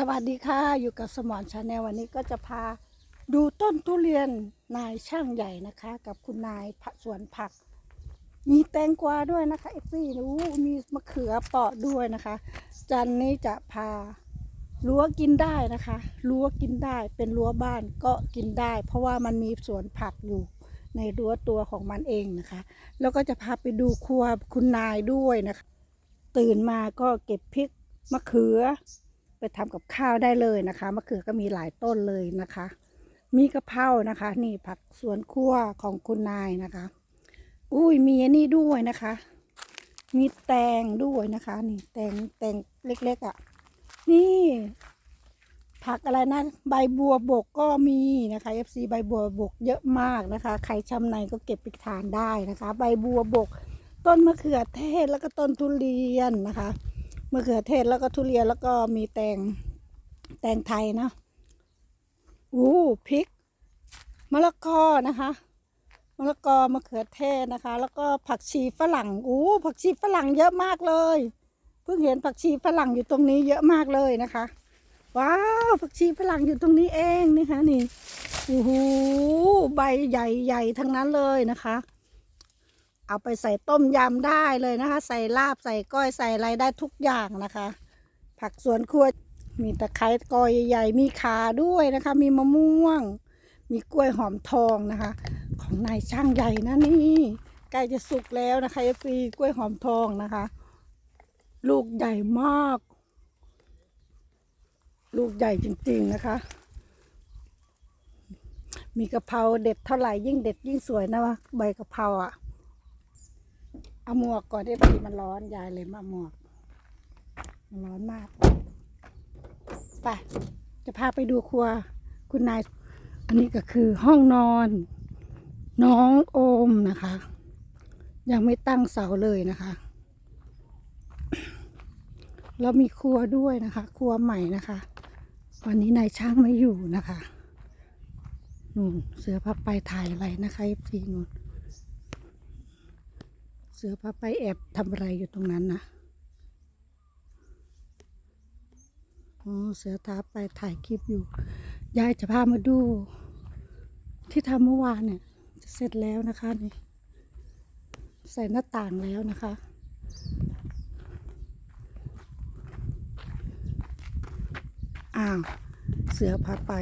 สวัสดีค่ะ อยู่กับสมอนชาแนลวันนี้ก็จะพาดูต้นทุเรียนนายช่างใหญ่นะคะ กับคุณนายสวนผัก มีแตงกวาด้วยนะคะเอฟซีรู้มีมะเขือเปาะด้วยนะคะ จันนี้จะพารั้วกินได้นะคะรั้วกินได้เป็นรั้วบ้านก็กินได้ เพราะว่ามันมีสวนผักอยู่ในรั้วตัวของมันเองนะคะ แล้วก็จะพาไปดูครัวคุณนายด้วยนะคะ ตื่นมาก็เก็บพริกมะเขือ ไปทำกับข้าวได้เลยนะคะมะเขือก็มีหลายต้นเลยนะคะ มีกะเพรานะคะ นี่ผักสวนครัวของคุณนายนะคะ อุ้ยมีอันนี้ด้วยนะคะ มีแตงด้วยนะคะ นี่แตงแตงเล็กๆอะ่ะ นี่ ผักอะไรนะใบบัวบกก็มีนะคะ FC ใบบัวบกเยอะมากนะคะ ใครชำในก็เก็บไปทานได้นะคะ ใบบัวบก ต้นมะเขือเทศแล้วก็ต้นทุเรียนนะคะ มะเขือเทศแล้วก็ทุเรียนแล้วก็มีแตงแตงไทยนะอู้พริกมะละกอนะคะมะละกอมะเขือเทศนะคะ แล้วก็ผักชีฝรั่งอู้ผักชีฝรั่งเยอะมากเลยเพิ่งเห็นผักชีฝรั่งอยู่ตรงนี้เยอะมากเลยนะคะ ว้าวผักชีฝรั่งอยู่ตรงนี้เองนะคะนี่โอ้โหใบใหญ่ๆทั้งนั้นเลยนะคะ เอาไปใส่ต้มยำได้เลยนะคะ ใส่ลาบใส่ก้อยใส่อะไรได้ทุกอย่างนะคะ ผักสวนครัวมีตะไคร้กอยใหญ่ๆมีขาด้วยนะคะ มีมะม่วง มีกล้วยหอมทองนะคะ ของนายช่างใหญ่นะนี่ใกล้จะสุกแล้วนะคะฟรีกล้วยหอมทองนะคะ ลูกใหญ่มาก ลูกใหญ่จริงๆนะคะ มีกะเพราเด็ดเท่าไหร่ยิ่งเด็ดยิ่งสวยนะวะใบกะเพราอะ เอาหมวกก่อนได้พอดีมันร้อนยายเลยมาหมวก มันร้อนมากไปจะพาไปดูครัวคุณนาย อันนี้ก็คือห้องนอน น้องโอมนะคะ ยังไม่ตั้งเสาเลยนะคะแล้วมีครัวด้วยนะคะ ครัวใหม่นะคะ วันนี้นายช่างไม่อยู่นะคะนู่นเสือพับไปถ่ายอะไรนะคะฟีนู่น เสือพาไปแอบทำอะไรอยู่ตรงนั้นนะอ๋อเสือท้าไปถ่ายคลิปอยู่ ยายจะพามาดู ที่ทำเมื่อวานเนี่ย จะเสร็จแล้วนะคะนี่ ใส่หน้าต่างแล้วนะคะอ้าวเสือพาไป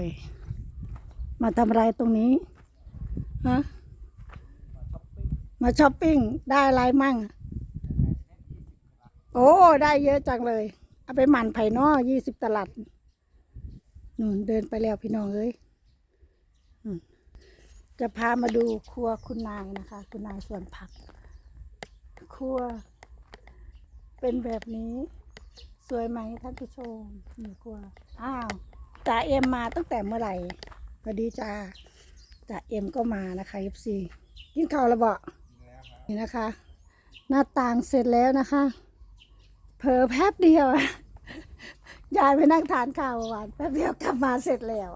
มาทำอะไรตรงนี้ฮะ มาช้อปปิ้งได้อะไรมั่ง โอ้ ได้เยอะจังเลย เอาไปหมั่นไผ่นอยี่สิบตลัดนู่นเดินไปแล้วพี่น้องเอ้ยจะพามาดูครัวคุณนายนะคะ คุณนายสวนผัก ครัว เป็นแบบนี้ สวยไหมท่านผู้ชมนี่ครัว อ้าวจ่าเอ็มมาตั้งแต่เมื่อไหร่สวัสดีจ้าจ่าเอ็มก็มานะคะยิบซีกินข้าวแล้วบ่ นี่นะคะ หน้าต่างเสร็จแล้วนะคะเผลอแป๊บเดียวยายไปนั่งทานข้าววานแป๊บเดียวกลับมาเสร็จแล้ว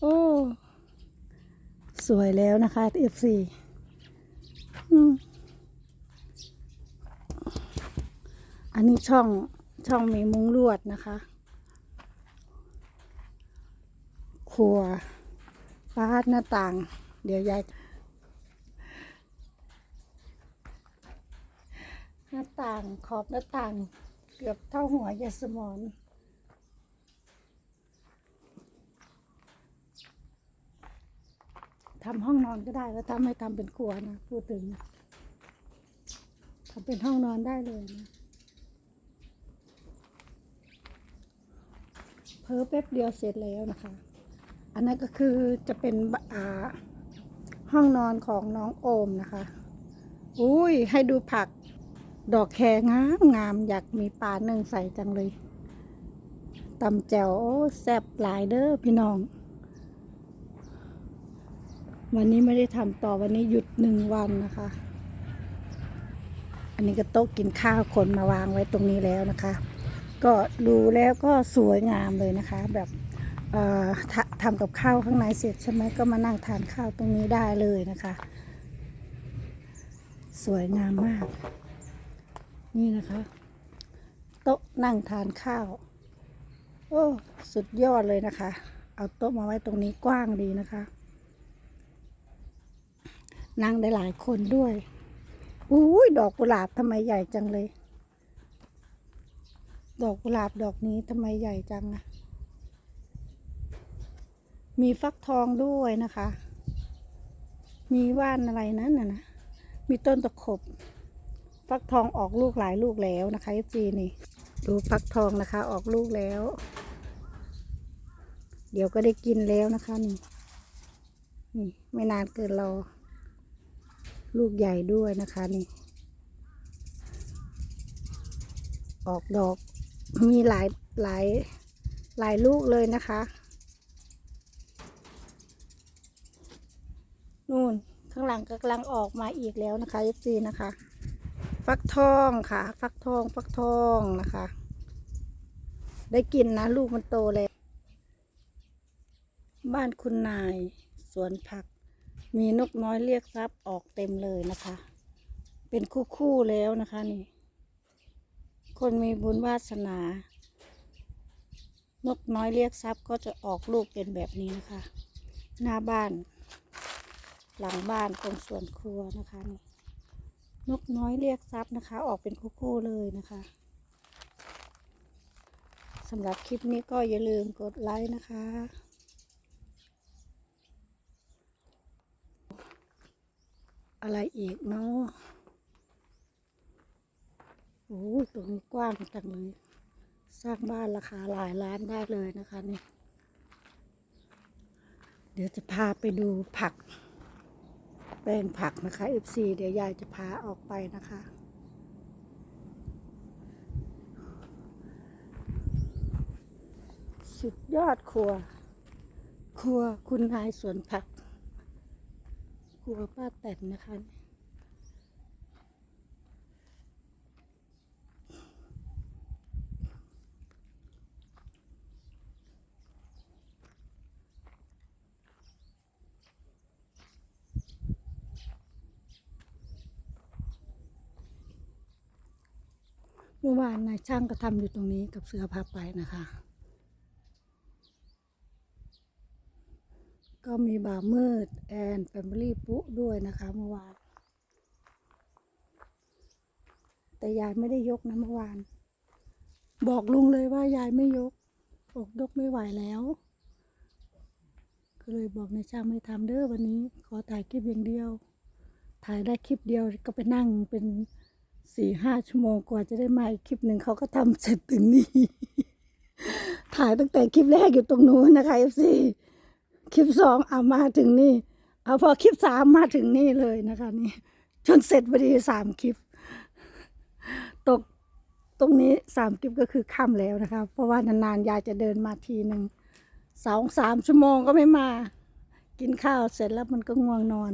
โอ้สวยแล้วนะคะเอฟซีอันนี้ช่องช่องมีมุ้งลวดนะคะ ครัวฟ้าหน้าต่าง เดี๋ยวยาย หน้าต่างขอบหน้าต่าง เกือบเท่าหัวยาสมอนทำห้องนอนก็ได้แล้วถ้าไม่ทำเป็นครัวนะพูดถึงทำเป็นห้องนอนได้เลยนะเพอแป๊บเดียวเสร็จแล้วนะคะ อันนั้นก็คือจะเป็นอ่าห้องนอนของน้องโอมนะคะ อุ้ยให้ดูผัก ดอกแคงามงามอยากมีปลาหนึ่งใส่จังเลยตำแจ่วโอ้แซ่บหลายเด้อพี่น้อง วันนี้ไม่ได้ทำต่อวันนี้หยุดหนึ่งวันนะคะ อันนี้ก็โต๊ะกินข้าวคนมาวางไว้ตรงนี้แล้วนะคะ ก็ดูแล้วก็สวยงามเลยนะคะ แบบเอ่อททำกับข้าวข้างในเสร็จใช่ไหมก็มานั่งทานข้าวตรงนี้ได้เลยนะคะ สวยงามมาก นี่นะคะ โต๊ะนั่งทานข้าว โอ้สุดยอดเลยนะคะ เอาโต๊ะมาไว้ตรงนี้กว้างดีนะคะ นั่งได้หลายคนด้วยอุ้ยดอกกุหลาบทำไมใหญ่จังเลย ดอกกุหลาบดอกนี้ทำไมใหญ่จังนะมีฟักทองด้วยนะคะ มีว่านอะไรนั่นน่ะนะ มีต้นตะขบ ฟักทองออกลูกหลายลูกแล้วนะคะจีนี่ ดูฟักทองนะคะ ออกลูกแล้ว เดี๋ยวก็ได้กินแล้วนะคะนี่นี่ไม่นานเกินรอ ลูกใหญ่ด้วยนะคะนี่ ออกดอกมีหลายหลายหลายลูกเลยนะคะ นู่นข้างหลังกำลังออกมาอีกแล้วนะคะยซีนะคะ ฟักทองค่ะ ฟักทองฟักทองนะคะ ได้กินนะ ลูกมันโตแล้ว บ้านคุณนายสวนผัก มีนกน้อยเรียกทรัพย์ออกเต็มเลยนะคะ เป็นคู่คู่แล้วนะคะนี่ คนมีบุญวาสนา นกน้อยเรียกทรัพย์ก็จะออกลูกเป็นแบบนี้นะคะ หน้าบ้าน หลังบ้านตรงส่วนครัวนะคะนี่ นกน้อยเรียกทรัพย์นะคะ ออกเป็นคู่ๆเลยนะคะสำหรับคลิปนี้ก็อย่าลืมกดไลค์นะคะ อะไรอีกเนาะโอ้ตรงนี้กว้างจังเลย สร้างบ้านราคาหลายล้านได้เลยนะคะนี่ เดี๋ยวจะพาไปดูผัก ปลงผักนะคะ FC เดี๋ยวยายจะพาออกไปนะคะ สุดยอดครัว ครัวคุณนายสวนผัก ครัวป้าแตนนะคะ เมื่อวานนายช่างก็ทำอยู่ตรงนี้กับเสือพาไปนะคะ ก็มีบ่ามืดแอนแฟมิลี่ปุ๊ด้วยนะคะเมื่อวาน แต่ยายไม่ได้ยกนะเมื่อวาน บอกลุงเลยว่ายายไม่ยกอกยกไม่ไหวแล้ว ก็เลยบอกนายช่างไม่ทำเด้อวันนี้ ขอถ่ายคลิปอย่างเดียว ถ่ายได้คลิปเดียวก็ไปนั่งเป็น สี่ห้าชั่วโมงกว่าจะได้มาอีกคลิปหนึ่งเขาก็ทำเสร็จถึงนี่ ถ่ายตั้งแต่คลิปแรกอยู่ตรงนู้นนะคะเอฟซีคลิปสองเอามาถึงนี่ เอาพอคลิปสามมาถึงนี่เลยนะคะนี่จนเสร็จพอดีสามคลิป ตกตรงนี้สามคลิปก็คือค่ำแล้วนะคะ เพราะว่านานๆยายจะเดินมาทีหนึ่งสองสามชั่วโมงก็ไม่มา กินข้าวเสร็จแล้วมันก็ง่วงนอน